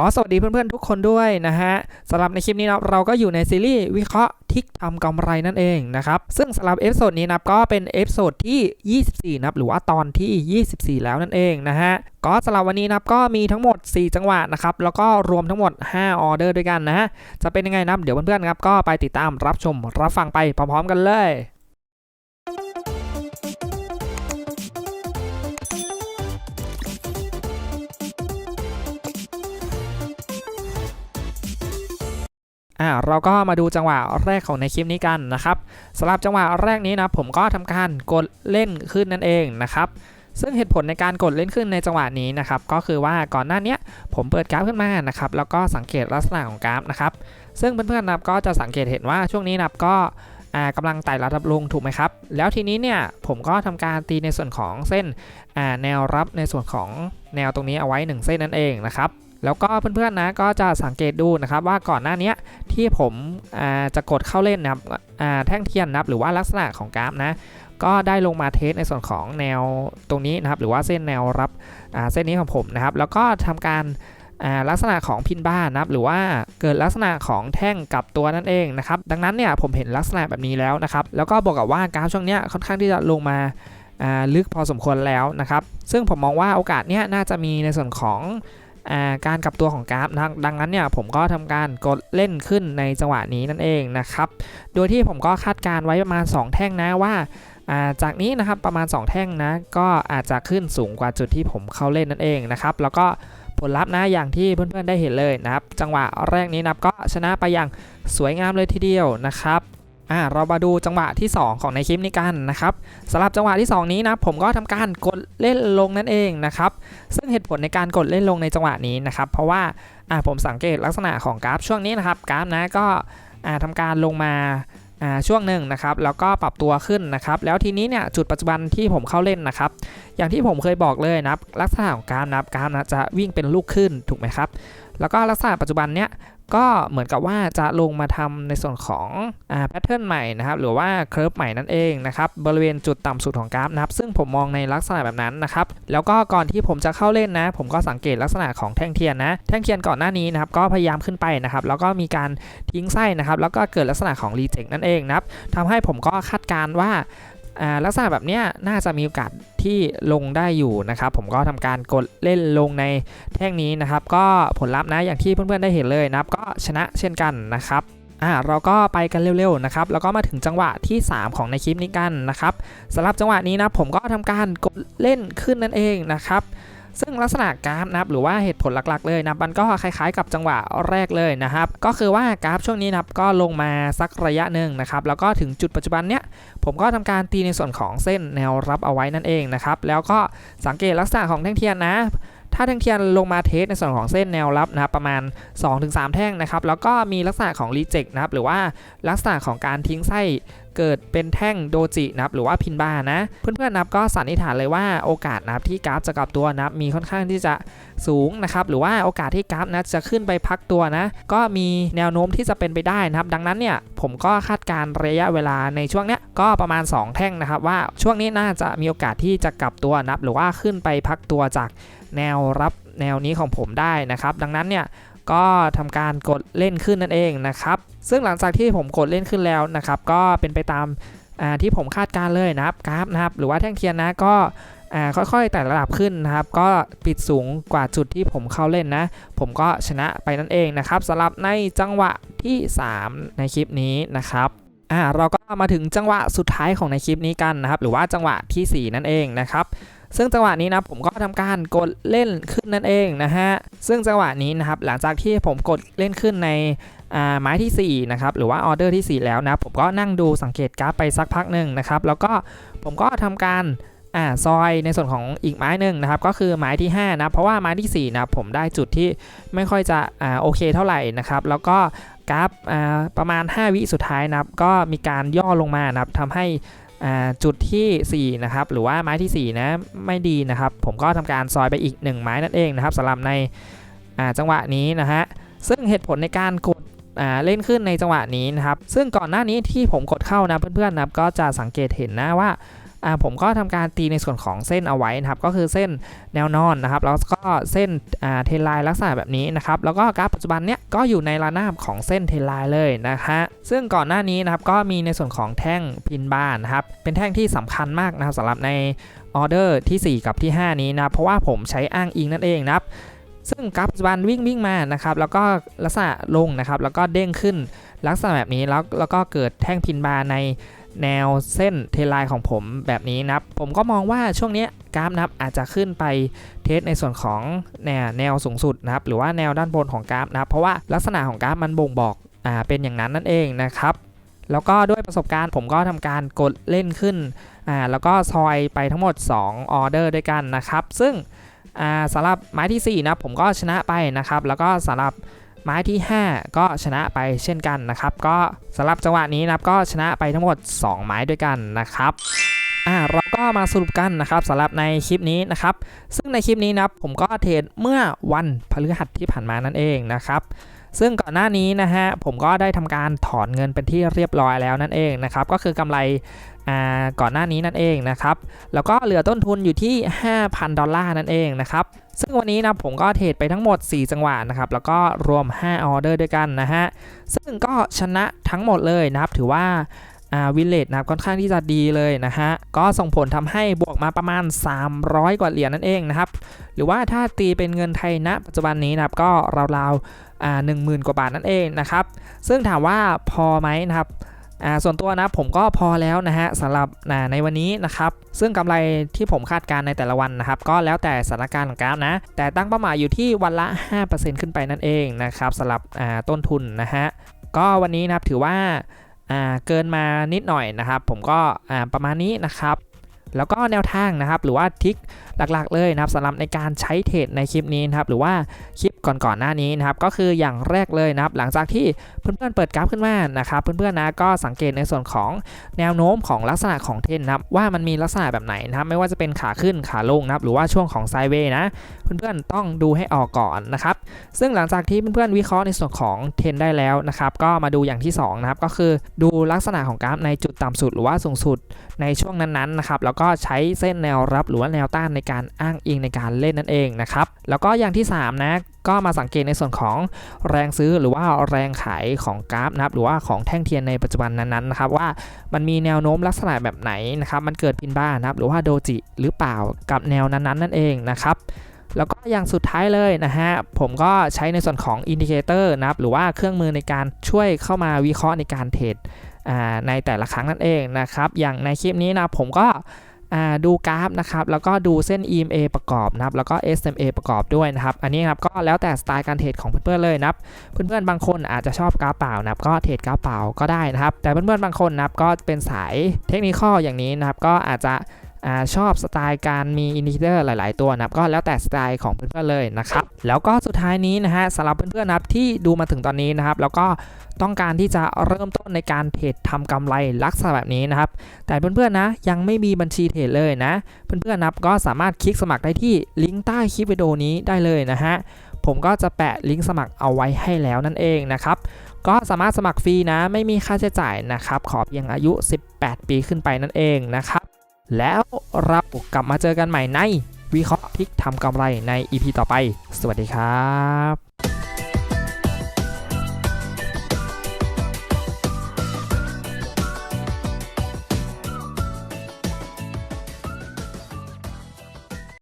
ก็สวัสดีเพื่อนๆทุกคนด้วยนะฮะสำหรับในคลิปนี้นะเราก็อยู่ในซีรีส์วิเคราะห์ทิกทำกำไรนั่นเองนะครับซึ่งสำหรับเอพิโซดนี้นะก็เป็นเอพิโซดที่ 24 นะครับหรือว่าตอนที่ 24 แล้วนั่นเองนะฮะก็สำหรับวันนี้นะก็มีทั้งหมด 4 จังหวะนะครับแล้วก็รวมทั้งหมด 5 ออเดอร์ด้วยกันนะฮะจะเป็นยังไงนะเดี๋ยวเพื่อนๆครับก็ไปติดตามรับชมรับฟังไปพร้อมๆกันเลย อ่าเราก็มาดูจังหวะแรกของในคลิปนี้กันนะครับสำหรับจังหวะแรกนี้นะผมก็ทำการกดเล่นขึ้นนั่นเองนะครับซึ่งเหตุผลในการกดเล่นขึ้นในจังหวะนี้นะครับก็คือว่าก่อนหน้านี้ผมเปิดกราฟขึ้นมานะครับแล้วก็สังเกตลักษณะของกราฟนะครับซึ่งเพื่อนๆนะครับก็จะสังเกตเห็นว่าช่วงนี้นับก็อ่ากำลังไต่ระดับลงถูกไหมครับ แล้วทีนี้เนี่ยผมก็ทำการตีในส่วนของเส้นอ่าแนวรับในส่วนของแนวตรงนี้เอาไว้ 1 เส้นนั่นเองนะครับ แล้วก็เพื่อนๆนะก็จะสังเกตดูนะครับว่าก่อนหน้านี้ที่ผมจะกดเข้าเล่นนะครับแท่งเทียนนะครับหรือว่าลักษณะของกราฟนะก็ได้ลงมาเทสในส่วนของแนวตรงนี้นะครับหรือว่าเส้นแนวรับเส้นนี้ของผมนะครับ แล้วก็ทำการลักษณะของพินบ้านนะครับหรือว่าเกิดลักษณะของแท่งกลับตัวนั่นเองนะครับดังนั้นเนี่ยผมเห็นลักษณะแบบนี้แล้วนะครับแล้วก็บอกกับว่ากราฟช่วงนี้ค่อนข้างที่จะลงมาลึกพอสมควรแล้วนะครับซึ่งผมมองว่าโอกาสเนี้ยน่าจะมีในส่วนของ การกลับตัวของกราฟนะดังนั้นเนี่ยผมก็ทำการกดเล่นขึ้นในจังหวะนี้นั่นเองนะครับ โดยที่ผมก็คาดการไว้ประมาณ 2 แท่งนะว่าจากนี้นะครับประมาณ 2 แท่งนะก็อาจจะขึ้นสูงกว่าจุดที่ผมเข้าเล่นนั่นเองนะครับ แล้วก็ผลลัพธ์นะอย่างที่เพื่อนๆได้เห็นเลยนะครับ จังหวะแรกนี้นับก็ชนะไปอย่างสวยงามเลยทีเดียวนะครับ อ่าเรามาดูจังหวะที่ 2 ของในคลิปนี้กันนะครับสำหรับจังหวะที่ 2 นี้นะผมก็ทำการกดเล่นลงนั่นเองนะครับซึ่งเหตุผลในการกดเล่นลงในจังหวะนี้นะครับเพราะว่าอ่าผมสังเกตลักษณะของกราฟช่วงนี้นะครับกราฟนะก็อ่าทำการลงมาอ่าช่วงหนึ่งนะครับแล้วก็ปรับตัวขึ้นนะครับแล้วทีนี้เนี่ยจุดปัจจุบันที่ผมเข้าเล่นนะครับอย่างที่ผมเคยบอกเลยนะลักษณะของกราฟนะครับกราฟนะจะวิ่งเป็นลูกขึ้นถูกไหมครับแล้วก็ลักษณะปัจจุบันเนี้ย ก็เหมือนกับว่าจะลงมาทำในส่วนของแพทเทิร์นใหม่นะครับ หรือว่าเคอร์ฟใหม่นั่นเองนะครับ บริเวณจุดต่ำสุดของกราฟนะครับ ซึ่งผมมองในลักษณะแบบนั้นนะครับ แล้วก็ก่อนที่ผมจะเข้าเล่นนะ ผมก็สังเกตลักษณะของแท่งเทียนนะ แท่งเทียนก่อนหน้านี้นะครับ ก็พยายามขึ้นไปนะครับ แล้วก็มีการทิ้งไส้นะครับ แล้วก็เกิดลักษณะของรีเจ็คนั่นเองนะครับทำให้ผมก็คาดการณ์ว่า ลักษณะแบบนี้น่าจะมีโอกาสที่ลงได้อยู่นะครับ ผมก็ทำการกดเล่นลงในแท่งนี้นะครับ ก็ผลลัพธ์นะอย่างที่เพื่อนๆได้เห็นเลยนะครับ ก็ชนะเช่นกันนะครับอ่าเราก็ไปกันเร็วๆนะครับแล้วก็มาถึงจังหวะที่ 3 ของในคลิปนี้กันนะครับสำหรับจังหวะนี้นะผมก็ทำการกดเล่นขึ้นนั่นเองนะครับ ซึ่งลักษณะกราฟนะครับหรือว่าเหตุผลหลักๆเลยนะมันก็คล้ายๆ กับจังหวะแรกเลยนะครับ ก็คือว่ากราฟช่วงนี้นะครับก็ลงมาสักระยะหนึ่งนะครับแล้วก็ถึงจุดปัจจุบันเนี้ยผมก็ทำการตีในส่วนของเส้นแนวรับเอาไว้นั่นเองนะครับแล้วก็สังเกตลักษณะของแท่งเทียนนะถ้าแท่งเทียนลงมาเทสในส่วนของเส้นแนวรับนะครับประมาณ 2-3 แท่งนะครับแล้วก็มีลักษณะของรีเจ็คนะครับหรือว่าลักษณะของการทิ้งไส้ เกิดเป็นแท่งโดจินะครับหรือว่าพินบานะ เพื่อนๆนับก็สันนิษฐานเลยว่าโอกาสนะครับที่กราฟจะกลับตัวนับมีค่อนข้างที่จะสูงนะครับหรือว่าโอกาสที่กราฟนะจะขึ้นไปพักตัวนะ ก็มีแนวโน้มที่จะเป็นไปได้นะครับ ดังนั้นเนี่ยผมก็คาดการณ์ระยะเวลาในช่วงเนี้ยก็ประมาณ 2 แท่งนะครับ ว่าช่วงนี้น่าจะมีโอกาสที่จะกลับตัวนับ หรือว่าขึ้นไปพักตัวจากแนวรับแนวนี้ของผมได้นะครับ ดังนั้นเนี่ย ก็ทำการกดเล่นขึ้นนั่นเองนะครับซึ่งหลังจากที่ผมกดเล่นขึ้นแล้วนะครับก็เป็นไปตามาที่ผมคาดการณ์เลยนะครับกราฟนะครับหรือว่าแท่งเทียนนะก็ค่อยๆไต่ระดับขึ้นนะครับ ก็ปิดสูงกว่าจุดที่ผมเข้าเล่นนะ ผมก็ชนะไปนั่นเองนะครับสำหรับในจังหวะที่ 3 ในคลิปนี้นะครับอ่าเราก็มาถึงจังหวะสุดท้ายของในคลิปนี้กันนะครับ หรือว่าจังหวะทีสี่4 นั่นเองนะครับ ซึ่งจังหวะนี้นะผมก็ทำการกดเล่นขึ้นนั่นเองนะฮะซึ่งจังหวะนี้นะครับหลังจากที่ผมกดเล่นขึ้นในไม้ที่4นะครับหรือว่าออเดอร์ที่ 4 แล้วนะผมก็นั่งดูสังเกตกราฟไปสักพักหนึ่งนะครับแล้วก็ผมก็ทำการอ่าซอยในส่วนของอีกไม้หนึ่งนะครับก็คือไม้ที่5นะเพราะว่าไม้ที่4นะผมได้จุดที่ไม่ค่อยจะอ่าโอเคเท่าไหร่นะครับแล้วก็กราฟอ่าประมาณ 5 วิสุดท้ายนะครับก็มีการย่อลงมานะครับทำให้ จุดทีสี่4นะครับหรือว่าไม้ที่4นะไม่ดีนะครับ ผมก็ทำการซอยไปอีก 1 ไม้นั่นเองนะครับสำหรับในจังหวะนี้นะฮะซึ่งเหตุผลในการกด เล่นขึ้นในจังหวะนี้นะครับ ซึ่งก่อนหน้านี้ที่ผมกดเข้านะเพื่อนๆนะครับก็จะสังเกตเห็นนะว่าผมก็ทำการตีในส่วนของเส้นเอาไว้นะครับ ก็คือเส้นแนวนอนนะครับ แล้วก็เส้นเทนไลน์ลักษณะแบบนี้นะครับ แล้วก็กราฟปัจจุบันเนี้ยก็อยู่ในระนาบของเส้นเทนไลน์เลยนะฮะซึ่งก่อนหน้านี้นะครับก็มีในส่วนของแท่งพินบาร์นะครับ เป็นแท่งที่สำคัญมากนะครับสำหรับในออเดอร์ที่ 4 กับที่ 5 นี้นะเพราะว่าผมใช้อ้างอิงนั่นเองนะครับ ซึ่งกราฟปัจจุบันวิ่งวิ่งมานะครับแล้วก็ลักษณะลงนะครับแล้วก็เด้งขึ้นลักษณะแบบนี้แล้วแล้วก็เกิดแท่งพินบาร์ในแนวเส้นเทไลน์ของผมแบบนี้นะครับ ผมก็มองว่าช่วงนี้กราฟนะครับอาจจะขึ้นไปเทสในส่วนของแนวแนวสูงสุดนะครับ หรือว่าแนวด้านบนของกราฟนะครับเพราะว่าลักษณะของกราฟมันบ่งบอกอ่าเป็นอย่างนั้นนั่นเองนะครับ แล้วก็ด้วยประสบการณ์ผมก็ทำการกดเล่นขึ้นอ่าแล้วก็ซอยไปทั้งหมด 2 ออเดอร์ด้วยกันนะครับ ซึ่ง สำหรับไม้ทีสี่ 4 นะผมก็ชนะไปนะครับ แล้วก็สำหรับไม้ที่ 5 ก็ชนะไปเช่นกันนะครับ ก็สำหรับจังหวะนี้นะครับก็ชนะไปทั้งหมด 2 ไม้ด้วยกันนะครับอ่าเราก็มาสรุปกันนะครับสำหรับในคลิปนี้นะครับ ซึ่งในคลิปนี้นะผมก็เทรดเมื่อวันพฤหัสที่ผ่านมานั่นเองนะครับ ซึ่งก่อนหน้านี้นะฮะผมก็ได้ทำการถอนเงินเป็นที่เรียบร้อยแล้วนั่นเองนะครับก็คือกำไรอ่าก่อนหน้านี้นั่นเองนะครับแล้วก็เหลือต้นทุนอยู่ที่ 5,000 ดอลลาร์นั่นเองนะครับซึ่งวันนี้นะผมก็เทรดไปทั้งหมด 4 จังหวะนะครับแล้วก็รวม 5 ออเดอร์ด้วยกันนะฮะซึ่งก็ชนะทั้งหมดเลยนะครับถือว่า อ่าวิลเลจนะครับค่อนข้างที่จะดีเลยนะฮะก็ส่งผลทำให้บวกมาประมาณ 300 กว่าเหรียญนั่นเองนะครับหรือว่าถ้าตีเป็นเงินไทยณปัจจุบันนี้นะครับก็ราวๆอ่าหนึ่งหมื่นกว่าบาทนั่นเองนะครับซึ่งถามว่าพอไหมนะครับอ่าส่วนตัวนะผมก็พอแล้วนะฮะสำหรับในวันนี้นะครับ ซึ่งกำไรที่ผมคาดการณ์ในแต่ละวันนะครับ ก็แล้วแต่สถานการณ์ของกราฟนะ แต่ตั้งเป้าหมายอยู่ที่วันละ 5%ขึ้นไปนั่นเองนะครับสำหรับอ่าต้นทุนนะฮะก็วันนี้นะครับถือว่า อ่าเกินมานิดหน่อยนะครับ ผมก็อ่าประมาณนี้นะครับ แล้วก็แนวทางนะครับ หรือว่าทริคหลักๆเลยนะครับสำหรับในการใช้เทรดในคลิปนี้นะครับ หรือว่าคลิปก่อนๆหน้านี้นะครับ ก็คืออย่างแรกเลยนะครับ หลังจากที่เพื่อนๆเปิดกราฟขึ้นมานะครับ เพื่อนๆนะก็สังเกตในส่วนของแนวโน้มของลักษณะของเทรนนะครับ ว่ามันมีลักษณะแบบไหนนะครับ ไม่ว่าจะเป็นขาขึ้นขาลงนะครับ หรือว่าช่วงของไซเวย์นะ เพื่อนๆต้องดูให้ออกก่อนนะครับ ซึ่งหลังจากที่เพื่อนๆวิเคราะห์ในส่วนของเทนได้แล้วนะครับ ก็มาดูอย่างที่สองนะครับก็คือดูลักษณะของกราฟในจุดต่ำสุดหรือว่าสูงสุดในช่วงนั้นๆนะครับแล้วก็ใช้เส้นแนวรับหรือว่าแนวต้านในการอ้างอิงในการเล่นนั่นเองนะครับแล้วก็อย่างที่ 3 นะก็มาสังเกตในส่วนของแรงซื้อหรือว่าแรงขายของกราฟนะครับหรือว่าของแท่งเทียนในปัจจุบันนั้นๆนะครับว่ามันมีแนวโน้มลักษณะแบบไหนนะครับมันเกิดพินบ้านะครับหรือว่าโดจิหรือเปล่ากับแนวนั้นๆนั่นเองนะครับ แล้วก็อย่างสุดท้ายเลยนะฮะ ผมก็ใช้ในส่วนของอินดิเคเตอร์นะครับ หรือว่าเครื่องมือในการช่วยเข้ามาวิเคราะห์ในการเทรดในแต่ละครั้งนั่นเองนะครับ อย่างในคลิปนี้นะผมก็ดูกราฟนะครับ แล้วก็ดูเส้น EMA ประกอบนะครับ แล้วก็ SMA ประกอบด้วยนะครับ อันนี้ครับก็แล้วแต่สไตล์การเทรดของเพื่อนๆเลยนะครับ เพื่อนๆบางคนอาจจะชอบกราฟเปล่านะครับ ก็เทรดกราฟเปล่าก็ได้นะครับ แต่เพื่อนๆบางคนนะครับก็เป็นสายเทคนิคอย่างนี้นะครับ ก็อาจจะ อชอบสไตล์การมีอินดิเคเตอร์หลาย ๆ ตัวนะครับก็แล้วแต่สไตล์ของเพื่อนๆเลยนะครับแล้วก็สุดท้ายนี้นะฮะสำหรับเพื่อนๆนะครับที่ดูมาถึงตอนนี้นะครับ แล้วก็ต้องการที่จะเริ่มต้นในการเทรดทำกำไรลักษณะแบบนี้นะครับ แต่เพื่อนๆนะยังไม่มีบัญชีเทรดเลยนะเพื่อนๆนะครับก็สามารถคลิกสมัครได้ที่ลิงก์ใต้คลิปวิดีโอนี้ได้เลยนะฮะผมก็จะแปะลิงก์สมัครเอาไว้ให้แล้วนั่นเองนะครับก็สามารถสมัครฟรีนะไม่มีค่าใช้จ่ายนะครับขอเพียงอายุ 18 ปีขึ้นไปนั่นเองนะครับ แล้วเรากลับมาเจอกันใหม่ในวิเคราะห์พลิกทำกำไรใน EP ต่อไป สวัสดีครับ